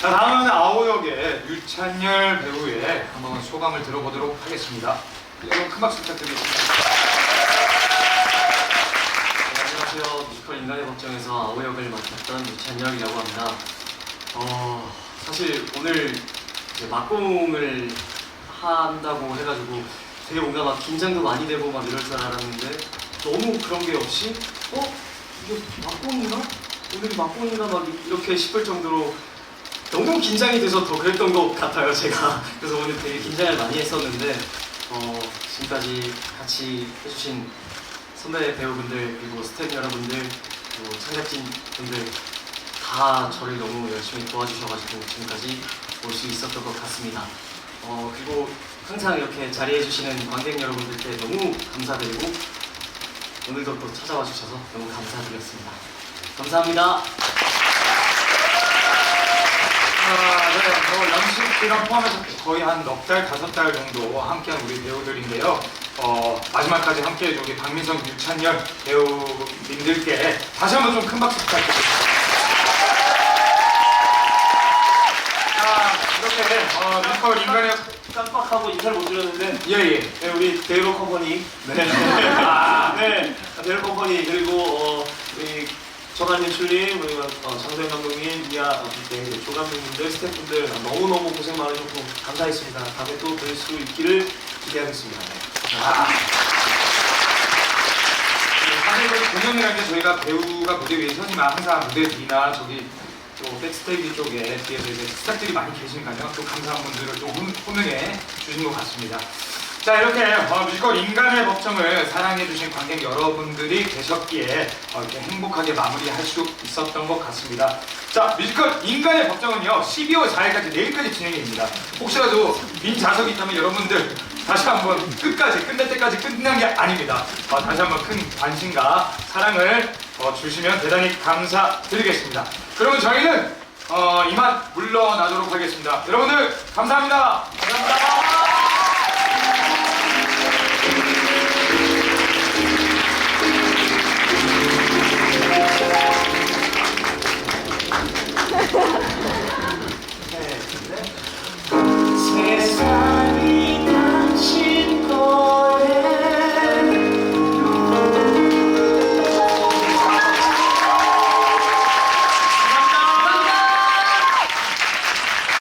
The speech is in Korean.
자, 다음은 아오 역의 유찬열 배우의 한번 소감을 들어보도록 하겠습니다. 여러분 큰 박수 부탁드리겠습니다. 네, 안녕하세요. 뮤지컬 인간의 법정에서 아오 역을 맡았던 유찬열이라고 합니다. 어, 사실 오늘 이제 막공을 한다고 해가지고 되게 뭔가 막 긴장도 많이 되고 막 이럴 줄 알았는데 너무 그런 게 없이 어? 이게 막공인가? 오늘이 막공인가 막 이렇게 싶을 정도로 너무 긴장이 돼서 더 그랬던 것 같아요 제가 그래서 오늘 되게 긴장을 많이 했었는데 어, 지금까지 같이 해주신 선배 배우분들 그리고 스태프 여러분들 그리고 창작진 분들 다 저를 너무 열심히 도와주셔가지고 지금까지 올 수 있었던 것 같습니다. 어 그리고 항상 이렇게 자리해 주시는 관객 여러분들께 너무 감사드리고 오늘도 또 찾아와 주셔서 너무 감사드렸습니다. 감사합니다. 아, 네, 뭐 연습이랑 포함해서 거의 한 넉 달, 다섯 달 정도 함께한 우리 배우들인데요. 어, 마지막까지 함께해준 우리 박민성, 유찬열 배우님들께 다시 한번 좀 큰 박수 부탁드립니다. 자, 이렇게 어, 뮤지컬 인간의 깜빡하고 인사를 못 드렸는데 예예. 네, 우리 데이로 컴퍼니 네. 아, 네, 데이로 컴퍼니 그리고 어, 우리 정한님 출님 그리고 어, 장도현 감독님, 이하 네, 조 감독님들, 스태프분들 너무너무 고생 많으셨고 감사했습니다. 다음에 또 뵐 수 있기를 기대하겠습니다. 네. 아. 네, 사실 그 공연이라는 게 저희가 배우가 무대 위에 서지만 항상 무대 뒤나 저기 또 백스테이지 쪽에 뒤에서 이제 스태프들이 많이 계시니까요. 또 감사한 분들을 또 호- 호명해 주신 것 같습니다. 자 이렇게 어, 뮤지컬 인간의 법정을 사랑해주신 관객 여러분들이 계셨기에 어, 이렇게 행복하게 마무리할 수 있었던 것 같습니다. 자 뮤지컬 인간의 법정은요 12월 4일까지 내일까지 진행됩니다. 혹시라도 빈 좌석이 있다면 여러분들 다시 한번 끝까지 끝날 때까지 끝난 게 아닙니다. 어, 다시 한번 큰 관심과 사랑을 어, 주시면 대단히 감사드리겠습니다. 그러면 저희는 어, 이만 물러나도록 하겠습니다. 여러분들 감사합니다.